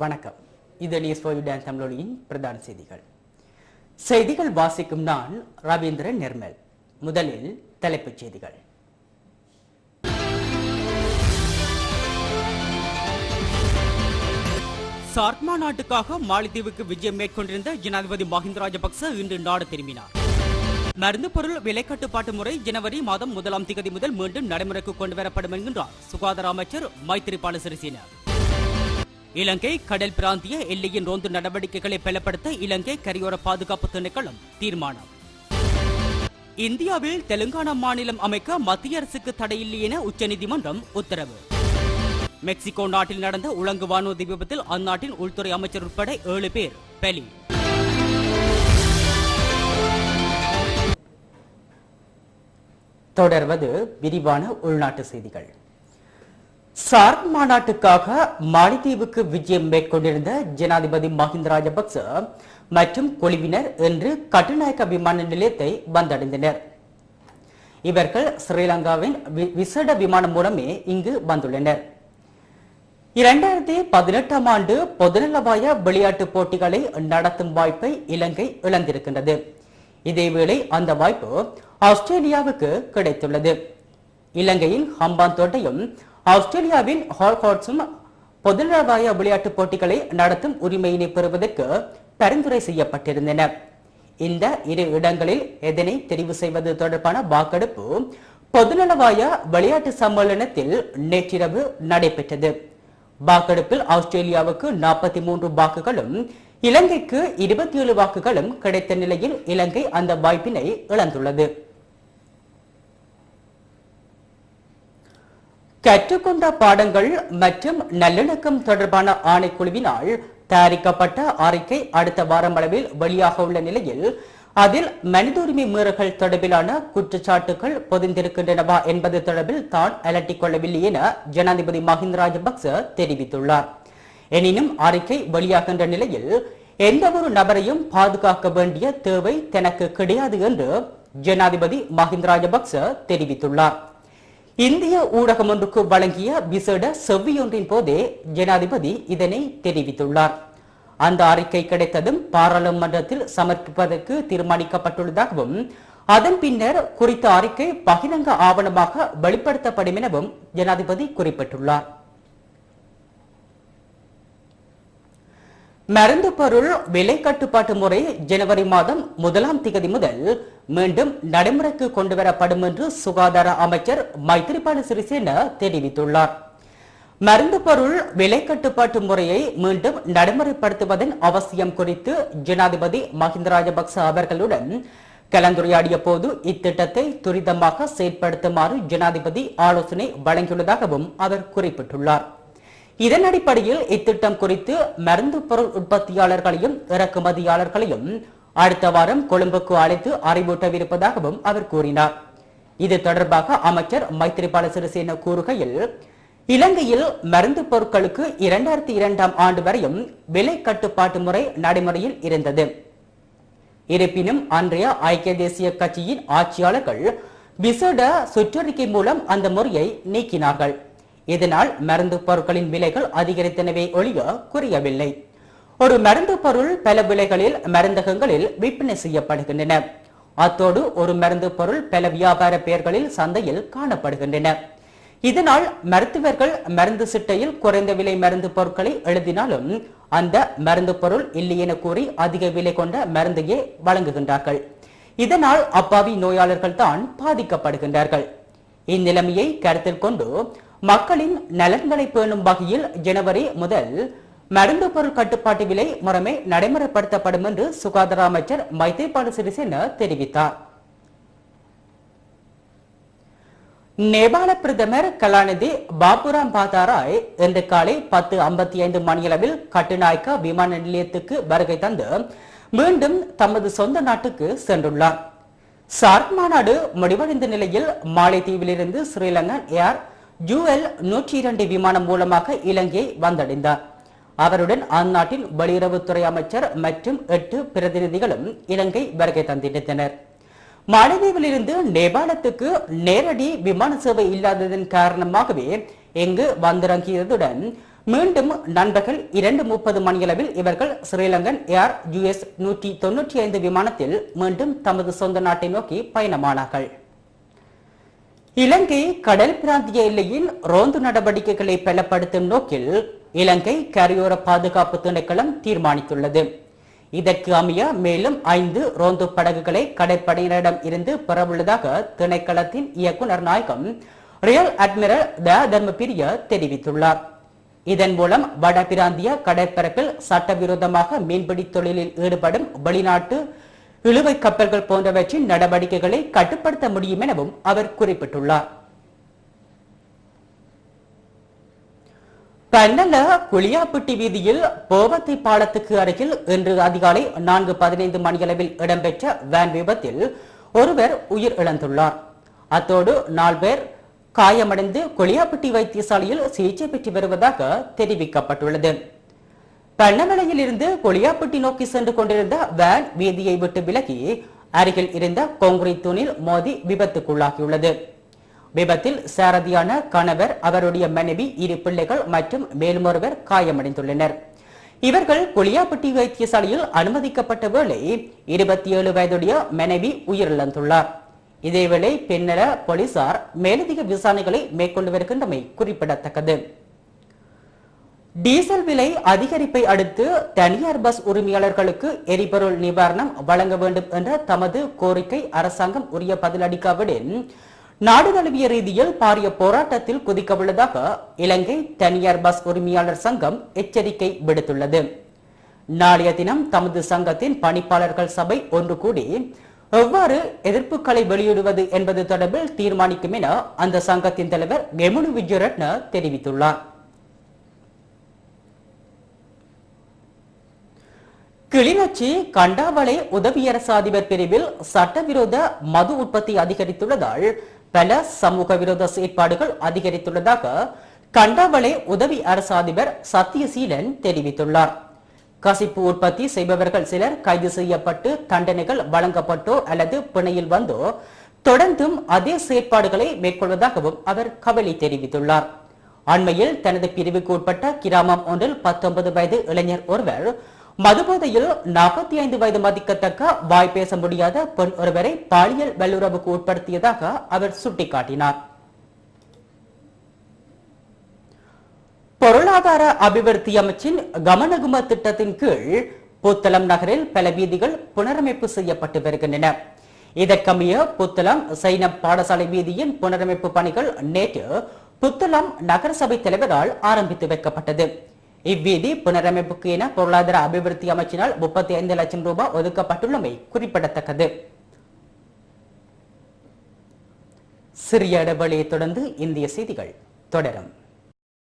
வணக்கம். இது நியூஸ் தமிழொலியின் பிரதான செய்திகள். செய்திகள் வாசிக்கும் நான் ரவீந்திரன் நிர்மல். முதலில் தலைப்புச் செய்திகள். சார்க்மா நாட்டுக்காக மாலத்தீவுக்கு விஜயம் மேற்கொண்டிருந்த ஜனாதிபதி மஹிந்த ராஜபக்ச இன்று நாடு திரும்பினார். மருந்து பொருள் விலை கட்டுப்பாட்டு முறை ஜனவரி மாதம் முதலாம் திகதி முதல் மீண்டும் நடைமுறைக்கு கொண்டு வரப்படும் என்கின்றார் சுகாதார அமைச்சர் மைத்திரிபால சிறிசேன. இலங்கை கடல் பிராந்திய எல்லையின் ரோந்து நடவடிக்கைகளை பலப்படுத்த இலங்கை கரையோர பாதுகாப்பு திணைக்களம் தீர்மானம். இந்தியாவில் தெலுங்கானா மாநிலம் அமைக்க மத்திய அரசுக்கு தடையில்லை என உச்சநீதிமன்றம் உத்தரவு. மெக்சிகோ நாட்டில் நடந்த உலங்கு வானூர்தி விபத்தில் அந்நாட்டின் உள்துறை அமைச்சர் உட்பட ஏழு பேர் பலி. தொடர்வது விரிவான உள்நாட்டு செய்திகள். சார்க் மாநாட்டுக்காக மாலத்தீவுக்கு விஜயம் மேற்கொண்டிருந்த ஜனாதிபதி மஹிந்த ராஜபக்ச மற்றும் குழுவினர் இன்று கட்டுநாயக்க விமான நிலையத்தை வந்தடைந்தனர். இவர்கள் ஸ்ரீலங்காவின் விசேட விமானம் மூலமே இங்கு வந்துள்ளனர். இரண்டாயிரத்தி பதினெட்டாம் ஆண்டு பொதுநலவாய விளையாட்டுப் போட்டிகளை நடத்தும் வாய்ப்பை இலங்கை இழந்திருக்கின்றது. இதேவேளை அந்த வாய்ப்பு ஆஸ்திரேலியாவுக்கு கிடைத்துள்ளது. இலங்கையின் ஹம்பாந்தோட்டையும் ஆஸ்திரேலியாவின் ஹால்காட்ஸும் பொதுநலவாய விளையாட்டுப் போட்டிகளை நடத்தும் உரிமையினை பெறுவதற்கு பரிந்துரை செய்யப்பட்டிருந்தன. இந்த இரு இடங்களில் எதனை தெரிவு செய்வது தொடர்பான வாக்கெடுப்பு பொதுநலவாய விளையாட்டு சம்மேளனத்தில் நேற்றிரவு நடைபெற்றது. வாக்கெடுப்பில் ஆஸ்திரேலியாவுக்கு நாற்பத்தி மூன்று வாக்குகளும் இலங்கைக்கு இருபத்தி ஏழு வாக்குகளும் கிடைத்த நிலையில் இலங்கை அந்த வாய்ப்பினை இழந்துள்ளது. கற்றுக்கொண்ட பாடங்கள் மற்றும் நல்லிணக்கம் தொடர்பான ஆணைக்குழுவினால் தயாரிக்கப்பட்ட அறிக்கை அடுத்த வாரம் அளவில் வெளியாக உள்ள நிலையில் அதில் மனித உரிமை மீறல்கள் தொடர்பிலான குற்றச்சாட்டுகள் பொதிந்திருக்கின்றனவா என்பது தொடர்பில் தான் அலட்டிக் கொள்ளவில்லை என ஜனாதிபதி மஹிந்த ராஜபக்ச தெரிவித்துள்ளார். எனினும் அறிக்கை வெளியாகின்ற நிலையில் எந்த ஒரு நபரையும் பாதுகாக்க வேண்டிய தேவை தனக்கு கிடையாது என்று ஜனாதிபதி மஹிந்த ராஜபக்ச தெரிவித்துள்ளார். இந்திய ஊடகம் ஒன்றுக்கு வழங்கிய விசேட செவ்வியொன்றின் போதே ஜனாதிபதி இதனை தெரிவித்துள்ளார். அந்த அறிக்கை கிடைத்ததும் பாராளுமன்றத்தில் சமர்ப்பிப்பதற்கு தீர்மானிக்கப்பட்டுள்ளதாகவும் அதன் பின்னர் குறித்த அறிக்கை பகிரங்க ஆவணமாக வெளிப்படுத்தப்படும் எனவும் ஜனாதிபதி குறிப்பிட்டுள்ளார். மருந்து பொருள் விலை கட்டுப்பாட்டு முறை ஜனவரி மாதம் முதலாம் திகதி முதல் மீண்டும் நடைமுறைக்கு கொண்டு வரப்படும் என்று சுகாதார அமைச்சர் மைத்திரிபால சிறிசேன தெரிவித்துள்ளார். மருந்து பொருள் விலை கட்டுப்பாட்டு முறையை மீண்டும் நடைமுறைப்படுத்துவதன் அவசியம் குறித்து ஜனாதிபதி மஹிந்த ராஜபக்ச அவர்களுடன் கலந்துரையாடிய போது இத்திட்டத்தை துரிதமாக செயற்படுத்துமாறு ஜனாதிபதி ஆலோசனை வழங்கியுள்ளதாகவும் அவர் குறிப்பிட்டுள்ளார். இதன் அடிப்படையில் இத்திட்டம் குறித்து மருந்து பொருள் உற்பத்தியாளர்களையும் இறக்குமதியாளர்களையும் அடுத்த வாரம் கொழும்புக்கு அழைத்து அறிவூட்டவிருப்பதாகவும் அவர் கூறினார். இது தொடர்பாக அமைச்சர் மைத்திரிபால சிறிசேன கூறுகையில் இலங்கையில் மருந்து பொருட்களுக்கு இரண்டாயிரத்தி இரண்டாம் ஆண்டு வரையும் விலை கட்டுப்பாட்டு முறை நடைமுறையில் இருந்தது. இருப்பினும் அன்றைய ஐக்கிய தேசிய கட்சியின் ஆட்சியாளர்கள் விசேட சுற்றறிக்கை மூலம் அந்த முறையை நீக்கினார்கள். இதனால் மருந்து பொருட்களின் விலைகள் அதிகரித்தனவே ஒழிய குறையவில்லை. ஒரு மருந்து பொருள் பல விலைகளில் மருந்தகங்களில் விற்பனை செய்யப்படுகின்றன. அத்தோடு ஒரு மருந்து பொருள் பல வியாபார பெயர்களில் சந்தையில் காணப்படுகின்றன. இதனால் மருத்துவர்கள் மருந்து சிட்டையில் குறைந்த விலை மருந்து பொருட்களை எழுதினாலும் அந்த மருந்து பொருள் இல்லை என கூறி அதிக விலை கொண்ட மருந்தையே வழங்குகின்றார்கள். இதனால் அப்பாவி நோயாளர்கள் தான் பாதிக்கப்படுகின்றார்கள். இந்நிலைமையை கருத்தில் கொண்டு மக்களின் நலன்களை பேணும் வகையில் ஜனவரி முதல் மருந்து பொருள் கட்டுப்பாட்டு விலை முறைமை நடைமுறைப்படுத்தப்படும் என்று சுகாதார அமைச்சர் மைத்ரிபால சிறிசேன தெரிவித்தார். நேபாள பிரதமர் கலாநிதி பாபுராம் பாதாராய் இன்று காலை பத்து ஐம்பத்தி ஐந்து மணியளவில் கட்டுநாயக்கா விமான நிலையத்துக்கு வருகை தந்து மீண்டும் தமது சொந்த நாட்டுக்கு சென்றுள்ளார். சார்க் மாநாடு முடிவடைந்த நிலையில் மாலைத்தீவிலிருந்து ஸ்ரீலங்கன் ஏர் ஜூஎல் நூற்றி இரண்டு விமானம் மூலமாக இலங்கையை வந்தடைந்தார். அவருடன் அந்நாட்டின் வெளியுறவுத்துறை அமைச்சர் மற்றும் எட்டு பிரதிநிதிகளும் இலங்கை வருகை தந்திருந்தனர். மாலத்தீவிலிருந்து நேபாளத்துக்கு நேரடி விமான சேவை இல்லாததன் காரணமாகவே இங்கு வந்திறங்கியதுடன் மீண்டும் நண்பர்கள் இரண்டு முப்பது மணியளவில் இவர்கள் ஸ்ரீலங்கன் ஏர் யுஎஸ் நூற்றி தொன்னூற்றி ஐந்து விமானத்தில் மீண்டும் தமது சொந்த நாட்டை நோக்கி பயணமானார்கள். இலங்கை கடல் பிராந்திய எல்லையில் ரோந்து நடவடிக்கைகளை பலப்படுத்தும் நோக்கில் இலங்கை கரையோர பாதுகாப்பு திணைக்களம் தீர்மானித்துள்ளது. இதற்கு அமைய மேலும் ஐந்து ரோந்து படகுகளை கடற்படையினரிடம் இருந்து பெறவுள்ளதாக திணைக்களத்தின் இயக்குநர் நாயகம் ரியல் அட்மிரல் த. தர்மபிரிய தெரிவித்துள்ளார். இதன் மூலம் வட பிராந்திய கடற்பரப்பில் சட்டவிரோதமாக மீன்பிடி தொழிலில் ஈடுபடும் வெளிநாட்டு இழுவை கப்பல்கள் போன்றவற்றின் நடவடிக்கைகளை கட்டுப்படுத்த முடியும் எனவும் அவர் குறிப்பிட்டுள்ளார். பன்னல குளியாப்பட்டி வீதியில் போவத்தை பாலத்துக்கு அருகில் இன்று அதிகாலை நான்கு பதினைந்து மணியளவில் இடம்பெற்ற வேன் விபத்தில் ஒருவர் உயிர் இழந்துள்ளார். அத்தோடு நாலு பேர் காயமடைந்து கொளியாப்பட்டி வைத்தியசாலையில் சிகிச்சை பெற்று வருவதாக தெரிவிக்கப்பட்டுள்ளது. கண்ணமலையில் இருந்து கொளியாப்பட்டி நோக்கி சென்று கொண்டிருந்த வேன் வீதியை விட்டு விலகி அருகில் இருந்த கான்கிரீட் தூணில் மோதி விபத்துக்குள்ளாகியுள்ளது. விபத்தில் சாரதியான கணவர் அவருடைய மனைவி இரு பிள்ளைகள் மற்றும் மேலும் ஒருவர் காயமடைந்துள்ளனர். இவர்கள் கொளியாப்பட்டி வைத்தியசாலையில் அனுமதிக்கப்பட்ட வேளை இருபத்தி ஏழு வயதுடைய மனைவி உயிரிழந்துள்ளார். இதேவேளை பின்னர போலீசார் மேலதிக விசாரணைகளை மேற்கொண்டு வருகின்றமை குறிப்பிடத்தக்கது. டீசல் விலை அதிகரிப்பை அடுத்து தனியார் பஸ் உரிமையாளர்களுக்கு எரிபொருள் நிவாரணம் வழங்க வேண்டும் என்ற தமது கோரிக்கை அரசாங்கம் உரிய பதிலளிக்காவிடில் நாடு தழுவிய ரீதியில் பாரிய போராட்டத்தில் குதிக்கவுள்ளதாக இலங்கை தனியார் பஸ் உரிமையாளர் சங்கம் எச்சரிக்கை விடுத்துள்ளது. நாளைய தினம் தமது சங்கத்தின் பணிப்பாளர்கள் சபை ஒன்று கூடி எவ்வாறு எதிர்ப்புகளை வெளியிடுவது என்பது தொடர்பில் தீர்மானிக்கும் என அந்த சங்கத்தின் தலைவர் எமுனு விஜயரட்ன தெரிவித்துள்ளார். கிளிநொச்சி கண்டாவளை உதவியரசு அதிபர் பிரிவில் சட்டவிரோத மது உற்பத்தி அதிகரித்துள்ளதால் பல சமூக விரோத செயற்பாடுகள் அதிகரித்துள்ளதாக கண்டாவளை உதவி அரசாதிபர் சத்தியசீலன் தெரிவித்துள்ளார். கசிப்பு உற்பத்தி செய்பவர்கள் சிலர் கைது செய்யப்பட்டு தண்டனைகள் வழங்கப்பட்டோ அல்லது பிணையில் வந்தோ தொடர்ந்தும் அதே செயற்பாடுகளை மேற்கொள்வதாகவும் அவர் கவலை தெரிவித்துள்ளார். அண்மையில் தனது பிரிவுக்கு உட்பட்ட கிராமம் ஒன்றில் பத்தொன்பது வயது இளைஞர் ஒருவர் மதுபோதையில் நாற்பத்தி ஐந்து வயது மதிக்கத்தக்க வாய் பேச முடியாத பெண் ஒருவரை பாலியல் வல்லுறவுக்கு உட்படுத்தியதாக அவர் சுட்டிக்காட்டினார். பொருளாதார அபிவிருத்தி அமைச்சின் கமனகும திட்டத்தின் கீழ் புத்தளம் நகரில் பல வீதிகள் புனரமைப்பு செய்யப்பட்டு வருகின்றன. இதற்கமைய புத்தளம் சைன பாடசாலை வீதியின் புனரமைப்பு பணிகள் நேற்று புத்தளம் நகரசபை தலைவரால் ஆரம்பித்து வைக்கப்பட்டது. இவ்வீதி புனரமைப்புக்கு என பொருளாதார அபிவிருத்தி அமைச்சினால் முப்பத்தி ஐந்து லட்சம் ரூபாய் ஒதுக்கப்பட்டுள்ளமை குறிப்பிடத்தக்கது. சிறிய இடைவெளியை தொடர்ந்து இந்திய செய்திகள் தொடரும்.